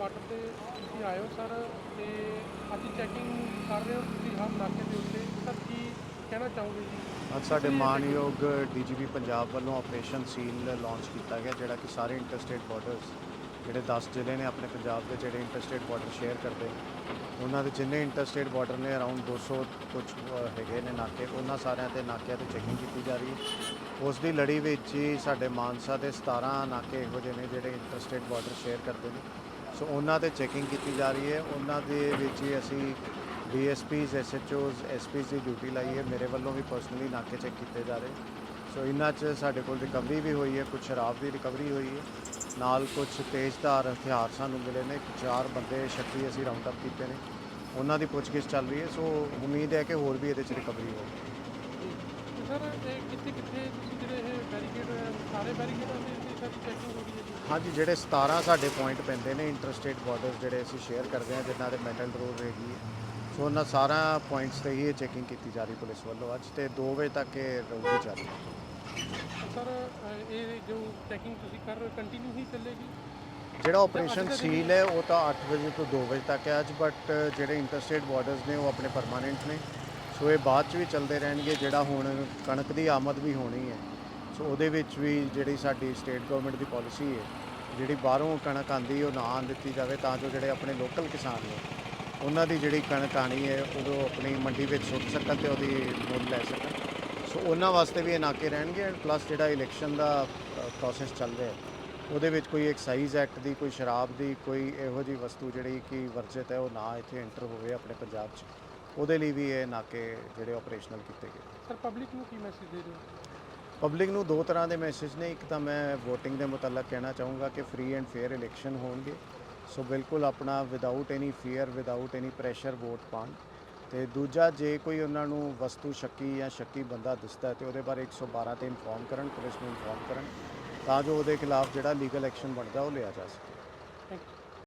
Border ਤੇ ਤੁਸੀਂ ਆਏ ਹੋ ਸਰ ਤੇ ਅੱਜ ਚੈਕਿੰਗ ਕਰ ਰਹੇ ਹੋ ਤੁਸੀਂ ਹਰ ਨਾਕੇ ਦੇ ਉੱਤੇ। ਸਰ ਕੀ ਕਹਿਣਾ ਚਾਹੋਗੇ ਜੀ? ਅੱਜ ਸਾਡੇ ਮਾਨਯੋਗ ਡੀਜੀਪੀ ਪੰਜਾਬ ਵੱਲੋਂ ਆਪਰੇਸ਼ਨ ਸੀਲ ਲਾਂਚ ਕੀਤਾ ਗਿਆ ਜਿਹੜਾ ਕਿ ਸਾਰੇ ਇੰਟਰਸਟੇਟ ਬਾਰਡਰਸ ਜਿਹੜੇ 10 ਜ਼ਿਲ੍ਹੇ ਨੇ ਆਪਣੇ ਪੰਜਾਬ ਦੇ ਜਿਹੜੇ ਇੰਟਰਸਟੇਟ ਬਾਰਡਰ ਸ਼ੇਅਰ ਕਰਦੇ ਉਹਨਾਂ ਦੇ ਜਿੰਨੇ ਇੰਟਰਸਟੇਟ ਬਾਰਡਰ ਨੇ ਅਰਾਊਂਡ 200 ਕੁਝ ਹੈਗੇ ਨੇ ਨਾਕੇ ਉਹਨਾਂ ਸਾਰਿਆਂ ਤੇ ਨਾਕਿਆਂ ਤੇ ਚੈਕਿੰਗ ਕੀਤੀ ਜਾ ਰਹੀ ਹੈ। ਉਸ ਦੀ ਲੜੀ ਵਿੱਚ ਹੀ ਸਾਡੇ ਮਾਨਸਾ ਦੇ 17 ਨਾਕੇ ਇਹੋ ਜਿਹੇ ਨੇ ਜਿਹੜੇ ਇੰਟਰਸਟੇਟ ਬਾਰਡਰ ਸ਼ੇਅਰ ਕਰਦੇ ਨੇ। ਸੋ ਉਹਨਾਂ ਤੇ ਚੈਕਿੰਗ ਕੀਤੀ ਜਾ ਰਹੀ ਹੈ। ਉਹਨਾਂ ਦੇ ਵਿੱਚ ਹੀ ਅਸੀਂ ਡੀਐਸਪੀਜ਼, ਐਸਐਚਓਜ਼, ਐਸਪੀਜ਼ ਦੀ ਡਿਊਟੀ ਲਾਈ ਹੈ। ਮੇਰੇ ਵੱਲੋਂ ਵੀ ਪਰਸਨਲੀ ਨਾਕੇ ਚੈੱਕ ਕੀਤੇ ਜਾ ਰਹੇ। ਸੋ ਇਹਨਾਂ 'ਚ ਸਾਡੇ ਕੋਲ ਰਿਕਵਰੀ ਵੀ ਹੋਈ ਹੈ, ਕੁਝ ਸ਼ਰਾਬ ਦੀ ਰਿਕਵਰੀ ਹੋਈ ਹੈ। ਨਾਲ ਕੁਝ ਤੇਜ਼ਧਾਰ ਹਥਿਆਰ ਸਾਨੂੰ ਮਿਲੇ ਨੇ। ਚਾਰ ਬੰਦੇ ਸ਼ੱਕੀ ਅਸੀਂ ਰਾਉਂਡ ਅਪ ਕੀਤੇ ਨੇ। ਉਹਨਾਂ ਦੀ ਪੁੱਛਗਿੱਛ ਚੱਲ ਰਹੀ ਹੈ। ਸੋ ਉਮੀਦ ਹੈ ਕਿ ਹੋਰ ਵੀ ਇਹਦੇ 'ਚ ਰਿਕਵਰੀ ਹੋਵੇ ਸਰ ਕਿੱਥੇ ਕਿੱਥੇ ਜਿਹੜੇ ਇਹ ਬੈਰੀਕੇਡ ਸਾਰੇ ਬੈਰੀਕੇਡਾਂ ਹਾਂਜੀ ਜਿਹੜੇ 17 ਸਾਡੇ ਪੁਆਇੰਟ ਪੈਂਦੇ ਨੇ ਇੰਟਰਸਟੇਟ ਬਾਰਡਰ ਜਿਹੜੇ ਅਸੀਂ ਸ਼ੇਅਰ ਕਰਦੇ ਹਾਂ ਜਿਨ੍ਹਾਂ ਦੇ ਮੈਟਲ ਰੋਡ ਹੈਗੀ ਹੈ। ਸੋ ਉਹਨਾਂ ਸਾਰਾ ਪੁਆਇੰਟਸ ਤੇ ਹੀ ਚੈਕਿੰਗ ਕੀਤੀ ਜਾ ਰਹੀ ਪੁਲਿਸ ਵੱਲੋਂ ਅੱਜ ਤੇ 2 ਵਜੇ ਤੱਕ ਇਹ ਰਹੂਗੀ ਜਾਰੀ ਸਰ ਇਹ ਜੋ ਚੈਕਿੰਗ ਤੁਸੀਂ ਕਰ ਰਹੇ ਕੰਟੀਨਿਊ ਹੀ ਚੱਲੇਗੀ? ਜਿਹੜਾ ਆਪਰੇਸ਼ਨ ਸੀਲ ਹੈ? ਉਹ ਤਾਂ 8 ਵਜੇ ਤੋਂ 2 ਵਜੇ ਤੱਕ ਹੈ ਅੱਜ ਬਟ ਜਿਹੜੇ ਇੰਟਰਸਟੇਟ ਬਾਰਡਰਸ ਨੇ ਉਹ ਆਪਣੇ ਪਰਮਾਨੈਂਟ ਨੇ। ਸੋ ਇਹ ਬਾਅਦ ਚ ਵੀ ਚੱਲਦੇ ਰਹਿਣਗੇ ਜਿਹੜਾ ਹੁਣ ਕਣਕ ਦੀ ਆਮਦ ਵੀ ਹੋਣੀ ਹੈ। ਸੋ ਉਹਦੇ ਵਿੱਚ ਵੀ ਜਿਹੜੀ ਸਾਡੀ ਸਟੇਟ ਗਵਰਨਮੈਂਟ ਦੀ ਪਾਲਿਸੀ ਹੈ, ਜਿਹੜੀ ਬਾਹਰੋਂ ਕਣਕ ਆਂਦੀ ਉਹ ਨਾ ਆਉਣ ਦਿੱਤੀ ਜਾਵੇ, ਤਾਂ ਜੋ ਜਿਹੜੇ ਆਪਣੇ ਲੋਕਲ ਕਿਸਾਨ ਨੇ, ਉਹਨਾਂ ਦੀ ਜਿਹੜੀ ਕਣਕ ਆਣੀ ਹੈ ਉਹ ਆਪਣੀ ਮੰਡੀ ਵਿੱਚ ਸੁੱਟ ਸਕਣ ਤੇ ਉਹਦੀ ਮੁੱਲ ਲੈ ਸਕਣ। ਸੋ ਉਹਨਾਂ ਵਾਸਤੇ ਵੀ ਇਹ ਨਾਕੇ ਰਹਿਣਗੇ ਐਂਡ ਪਲੱਸ ਜਿਹੜਾ ਇਲੈਕਸ਼ਨ ਦਾ ਪ੍ਰੋਸੈਸ ਚੱਲ ਰਿਹਾ ਉਹਦੇ ਵਿੱਚ ਕੋਈ ਐਕਸਾਈਜ਼ ਐਕਟ ਦੀ, ਕੋਈ ਸ਼ਰਾਬ ਦੀ, ਕੋਈ ਇਹੋ ਜਿਹੀ ਵਸਤੂ ਜਿਹੜੀ ਕਿ ਵਰਜਿਤ ਹੈ, ਉਹ ਨਾ ਇੱਥੇ ਐਂਟਰ ਹੋਵੇ ਆਪਣੇ ਪੰਜਾਬ 'ਚ। ਉਹਦੇ ਲਈ ਵੀ ਇਹ ਨਾਕੇ ਜਿਹੜੇ ਆਪਰੇਸ਼ਨਲ ਕੀਤੇ ਗਏ। ਸਰ ਪਬਲਿਕ ਨੂੰ ਕੀ ਮੈਸੇਜ ਦੇ ਰਹੇ ਹੋ? ਪਬਲਿਕ ਨੂੰ ਦੋ ਤਰ੍ਹਾਂ ਦੇ ਮੈਸੇਜ ਨੇ, ਇੱਕ ਤਾਂ ਮੈਂ VOTING ਦੇ ਮੁਤਲਕ ਕਹਿਣਾ ਚਾਹੂੰਗਾ ਕਿ ਫ੍ਰੀ ਐਂਡ ਫੇਅਰ ਇਲੈਕਸ਼ਨ ਹੋਣਗੇ। ਸੋ ਬਿਲਕੁਲ ਆਪਣਾ without any fear without any pressure vote ਪਾਣ ਤੇ ਦੂਜਾ, ਜੇ ਕੋਈ ਉਹਨਾਂ ਨੂੰ ਵਸਤੂ ਸ਼ੱਕੀ ਜਾਂ ਸ਼ੱਕੀ ਬੰਦਾ ਦਿਸਦਾ ਹੈ, ਤੇ ਉਹਦੇ ਬਾਰੇ 112 ਤੇ ਇਨਫੋਰਮ ਕਰਨ ਪੁਲਿਸ ਨੂੰ ਇਨਫੋਰਮ ਕਰਨ, ਤਾਂ ਜੋ ਉਹਦੇ ਖਿਲਾਫ ਜਿਹੜਾ ਲੀਗਲ ਐਕਸ਼ਨ ਬਣਦਾ ਉਹ ਲਿਆ ਜਾ ਸਕੇ।